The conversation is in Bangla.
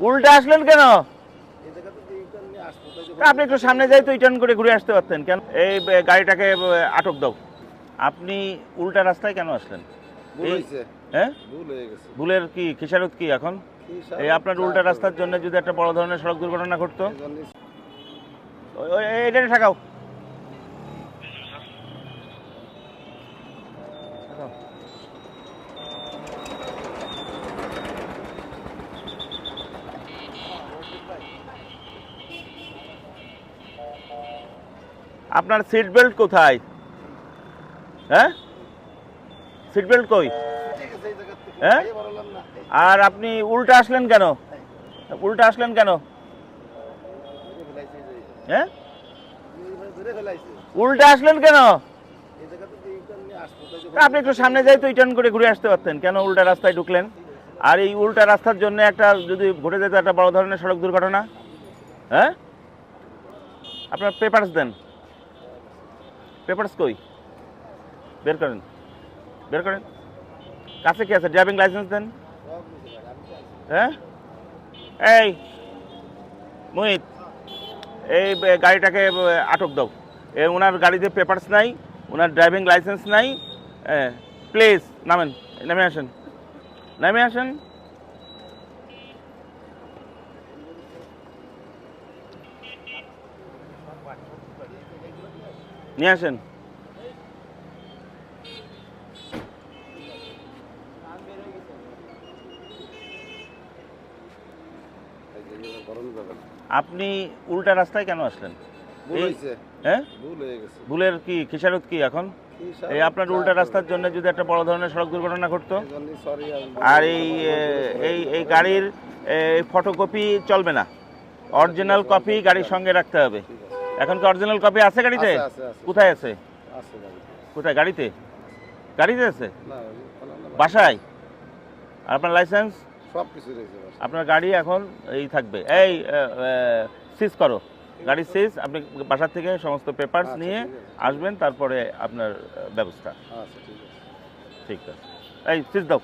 উল্টা আসলেন কেন? আপনি একটু সামনে যাই তো রিটার্ন করে ঘুরে আসতে পারতেন। কেন? এই গাড়িটাকে আটক দাও। আপনি উল্টা রাস্তায় কেন আসলেন? ভুল এই- হয়েছে। হ্যাঁ? ভুল হয়ে গেছে। ভুলের কি খিসারত কি এখন? এই আপনার উল্টা রাস্তার জন্য যদি একটা বড় ধরনের সড়ক দুর্ঘটনা ঘটতো? এইটা ঠেকাও। আপনার সিট বেল্ট কোথায়? হ্যাঁ? সিট বেল্ট কই? হ্যাঁ? আর আপনি উল্টা আসলেন কেন? উল্টা আসলেন কেন। হ্যাঁ? উল্টা আসলেন কেন? আপনি একটু সামনে যাই তো রিটার্ন করে ঘুরে আসতে পারতেন। কেন উল্টা রাস্তায় ঢুকলেন? আর এই উল্টা রাস্তার জন্য একটা, যদি ঘটে যেত একটা বড় ধরনের সড়ক দুর্ঘটনা? হ্যাঁ? আপনার পেপারস দেন। পেপারস কই? বের করেন। বের করেন। কাছে কি আছে? ড্রাইভিং লাইসেন্স দেন। হ্যাঁ? এই, মোহিত, এই গাড়িটাকে আটক দাও। এ ওনার গাড়িতে পেপারস নাই ওনার ড্রাইভিং লাইসেন্স নাই। প্লিজ, নামেন, নেমে আসেন। নেমে আসেন। নিয়ে আসেন। আপনি উল্টা রাস্তায় কেন আসলেন? হ্যাঁ? ভুলের কি খিসারত কি এখন? এই আপনার উল্টা রাস্তার জন্য যদি একটা বড় ধরনের সড়ক দুর্ঘটনা ঘটতো? আর এই এই এই গাড়ির ফটোকপি চলবে না। অরিজিনাল কপি গাড়ির সঙ্গে রাখতে হবে। এখন কি অরিজিনাল কপি আছে গাড়িতে। কোথায় আছে? কোথায় গাড়িতে? গাড়িতে আছে? বাসায়? আর আপনার লাইসেন্স সব কিছু আপনার গাড়ি এখন এই থাকবে। এই সিজ করো। গাড়ি সিজ আপনি বাসার থেকে সমস্ত পেপারস আচ্ছা, নিয়ে আসবেন তারপরে আপনার ব্যবস্থা। আচ্ছা ঠিক আছে। ঠিক আছে। এই সিজ দাও।